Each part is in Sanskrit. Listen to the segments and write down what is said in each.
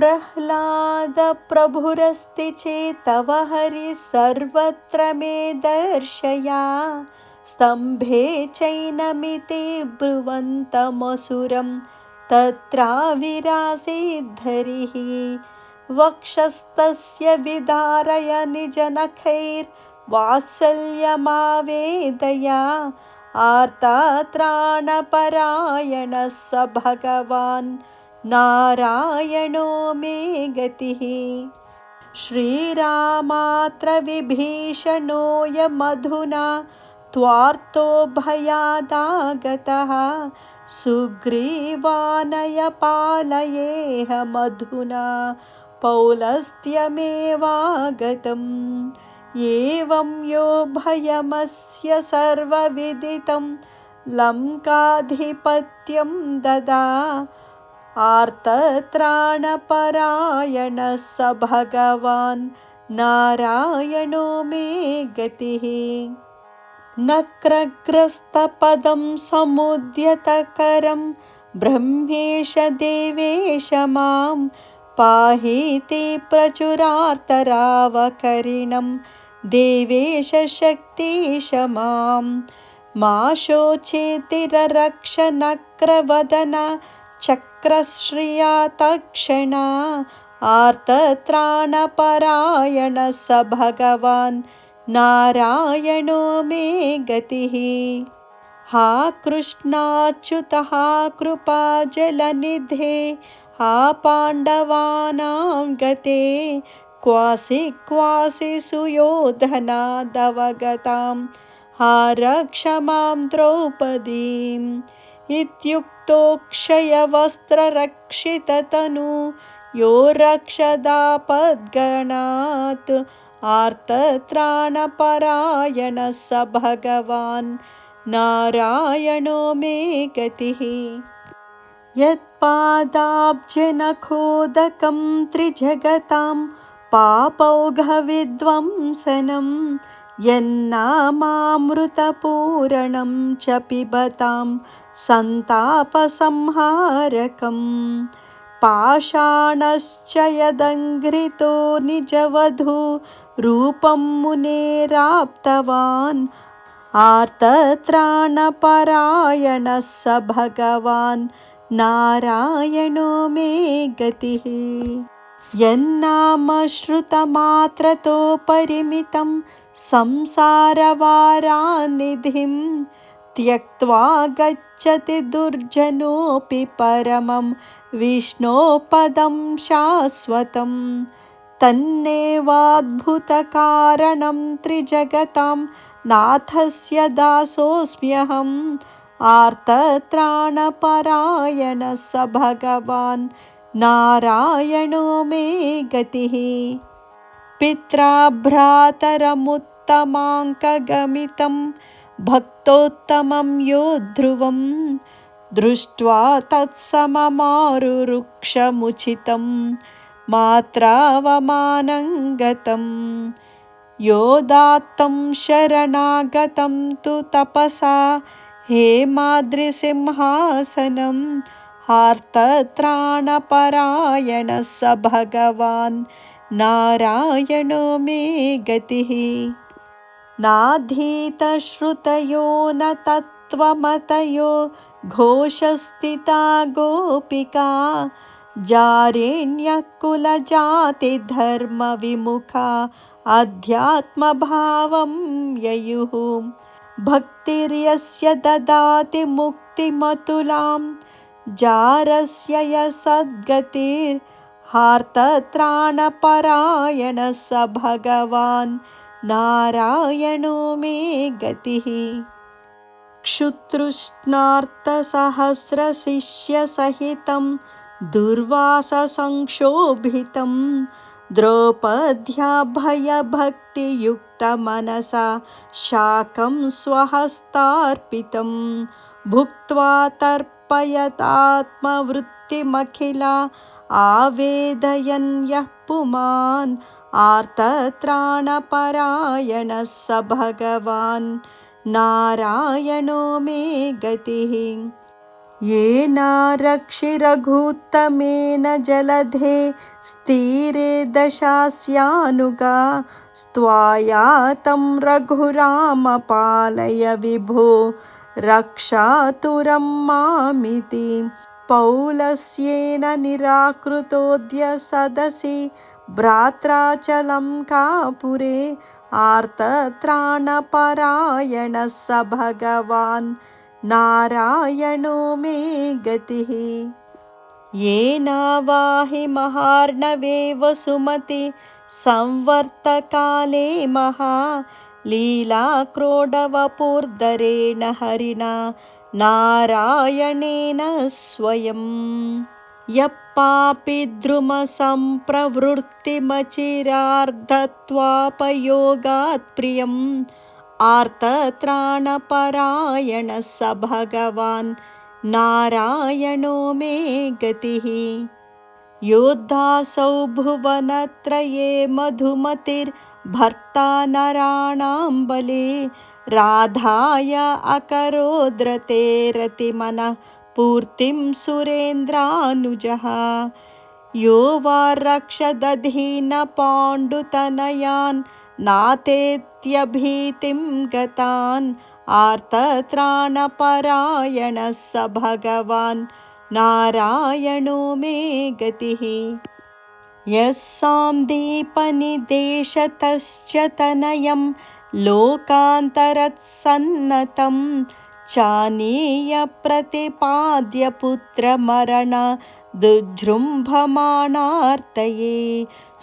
प्रह्लादप्रभुरस्ति चेतव हरि सर्वत्र मे दर्शया। स्तम्भे चैनमिति ब्रुवन्तमसुरं तत्राविरासीद्धरिः वक्षस्तस्य विदारय निजनखैर्वात्सल्यमावेदया। आर्तात्राणपरायणः स भगवान् नारायणो मे गतिः। श्रीरामात्र विभीषणोऽयमधुना त्वार्तो भयादागतः। सुग्रीवानय पालयेऽहमधुना पौलस्त्यमेवागतम्। एवं यो भयमस्य सर्वविदितं लङ्काधिपत्यं ददा आर्तत्राणपरायणः स भगवान् नारायणो मे गतिः। नक्रग्रस्तपदं समुद्यतकरं ब्रह्मेश देवेश मां पाहीति प्रचुरार्तरावकरिणं देवेश शक्तिश मां। मा शोचेतिररक्षनक्रवदन चक्रश्रिया तक्षणा आर्तत्राणपरायणः स भगवान् नारायणो मे गतिः। हा कृष्णाच्युतः कृपाजलनिधे हा पाण्डवानां गते क्वासि क्वासि सुयोधनादवगतां हा रक्ष मां द्रौपदीम् इत्युक्तो क्षयवस्त्ररक्षिततनु यो रक्षदापद्गणात् आर्तत्राणपरायणः स भगवान् नारायणो मे गतिः। यत्पादाब्जनखोदकं त्रिजगतां पापौघविध्वंसनं यन्नामामृतपूरणं च पिबतां सन्तापसंहारकम्। पाषाणश्च यदङ्घ्रितो निजवधू रूपं मुनेराप्तवान् आर्तत्राणपरायणः स भगवान् नारायणो मे गतिः यन्नामश्रुतमात्रतो परिमितं संसारवारानिधिं त्यक्त्वा गच्छति दुर्जनोऽपि परमं विष्णोपदं शाश्वतम् तन्नेवाद्भुतकारणं त्रिजगतां नाथस्य दासोऽस्म्यहम् आर्तत्राणपरायणः स भगवान् नारायणो मे गतिः। पित्रा भ्रातरमुत्तमाङ्कगमितं भक्तोत्तमं यो ध्रुवं दृष्ट्वा तत्सममारुरुक्षमुचितं मात्रावमानङ्गतं। योदात्तं शरणागतं तु तपसा हेमाद्रिसिंहासनं हार्तत्राणपरायणः स भगवान् नारायणो मे गतिः। नाधीतश्रुतयो न तत्त्वमतयो घोषस्थिता गोपिका। जारेण्यः कुलजातिधर्मविमुखा अध्यात्मभावं ययुः। भक्तिर्यस्य ददाति मुक्तिमतुलां जारस्य यसद्गतिर्हार्तत्राणपरायणः स भगवान् नारायणो मे गतिः। क्षुतृष्णार्तसहस्रशिष्यसहितं दुर्वाससंक्षोभितं द्रौपद्याभयभक्तियुक्तमनसा शाकं स्वहस्तार्पितं भुक्त्वा तर्पयतात्मवृत्तिमखिला आवेदयन् यः पुमान् आर्तत्राणपरायणः स भगवान्। नारायणो मे गतिः। येनारक्षिरघुत्तमेन जलधे स्थिरे दशास्यानुगा स्त्वायातं रघुरामपालय विभो रक्षातुरं मामिति पौलस्येन निराकृतोऽद्य सदसि भ्रात्राचलं कापुरे आर्तत्राणपरायणः स भगवान् नारायणो मे गतिः। येनावाहि महार्णवे वसुमति संवर्तकाले महा लीलाक्रोडवपुर्दरेण हरिणा नारायणेन स्वयं। यः पापि द्रुमसम्प्रवृत्तिमचिरार्धत्वापयोगात् प्रियम्। आर्तत्राणपरायणः स भगवान् नारायणो मे गतिः। योद्धासौ भुवनत्रये मधुमतिर्भर्ता नराणां बले राधाय अकरोद्रते रतिमनः पूर्तिं सुरेन्द्रानुजः। यो वा रक्षदधीन पाण्डुतनयान् नातेत्यभीतिं गतान् आर्तत्राणपरायणः स भगवान्। नारायणो मे गतिः यः सान्दीपनिदेशतश्च तनयं लोकान्तरत्सन्नतं चानीयप्रतिपाद्यपुत्रमरण दुजृम्भमाणार्तये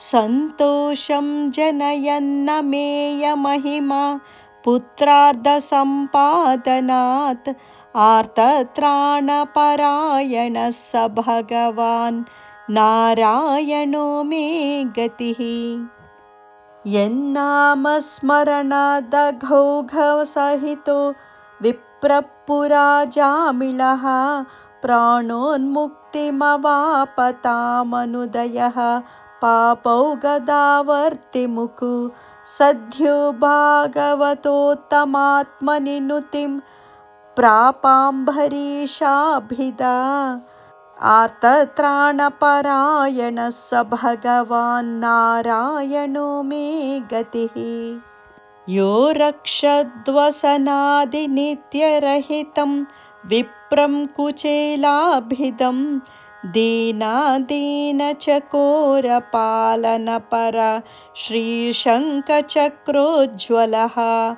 सन्तोषं जनयन्नमेयमहिमा पुत्रार्धसम्पादनात् आर्तत्राणपरायणः स भगवान् नारायणो मे गतिः। यन्नामस्मरणदघौघसहितो विप्रपुराजामिळः प्राणोन्मुक्तिमवापतामनुदयः पापौ गदावर्तिमुकु सद्यो भागवतोत्तमात्मनिनुतिं प्रापाम्भरीषाभिदा आर्तत्राणपरायणः स भगवान्नारायणो मे गतिः। यो रक्षद्वसनादिनित्यरहितं विप्रं कुचेलाभिदं दीनादीनचकोरपालनपर श्रीशङ्खचक्रोज्ज्वलः।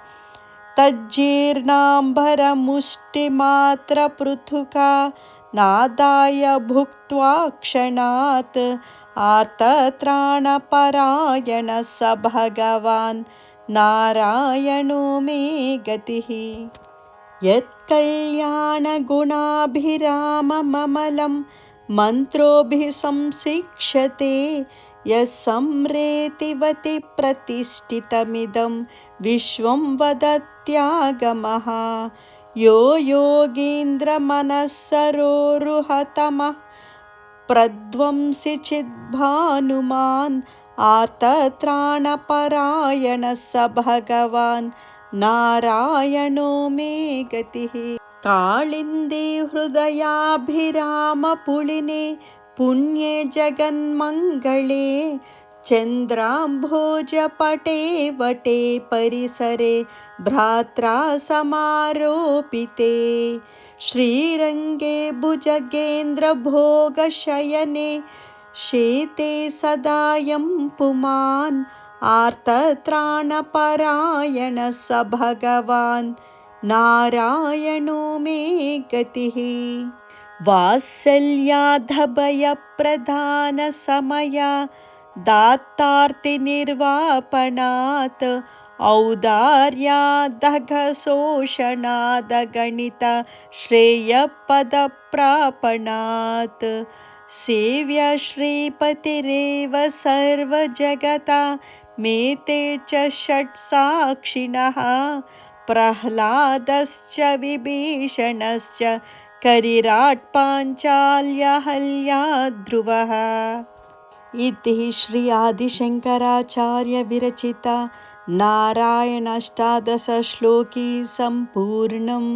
तज्जीर्णाम्बरमुष्टिमात्रपृथुका नादाय भुक्त्वा क्षणात् आर्तत्राणपरायणः स भगवान् नारायणो मे गतिः। यत्कल्याणगुणाभिरामममलं मन्त्रोभिः संशिक्षते यः संरेतिवति प्रतिष्ठितमिदं विश्वं वदत्यागमः यो योगीन्द्रमनःसरोरुहतमः प्रध्वंसि चिद्भानुमान् आर्तत्राणपरायणः स भगवान् नारायणो मे गतिः। काळिन्दे हृदयाभिरामपुलिने पुण्ये जगन्मङ्गले चन्द्राम्भोजपटे वटे परिसरे भ्रात्रा समारोपिते। श्रीरङ्गे भुजगेन्द्रभोगशयने शेते सदायं पुमान् आर्तत्राणपरायणः स भगवान् नारायणो मे गतिः। वात्सल्याधभयप्रधानसमया दात्तार्तिनिर्वापणात् औदार्यादघशोषणादगणितश्रेयपदप्रापणात् सेव्य श्रीपतिरेव सर्वजगता मेते च षट्साक्षिणः। प्रह्लादश्च विभीषणश्च करिराट्पाञ्चाल्यहल्या इति श्री आदिशङ्कराचार्यविरचिता नारायणाष्टादशश्लोकी सम्पूर्णम्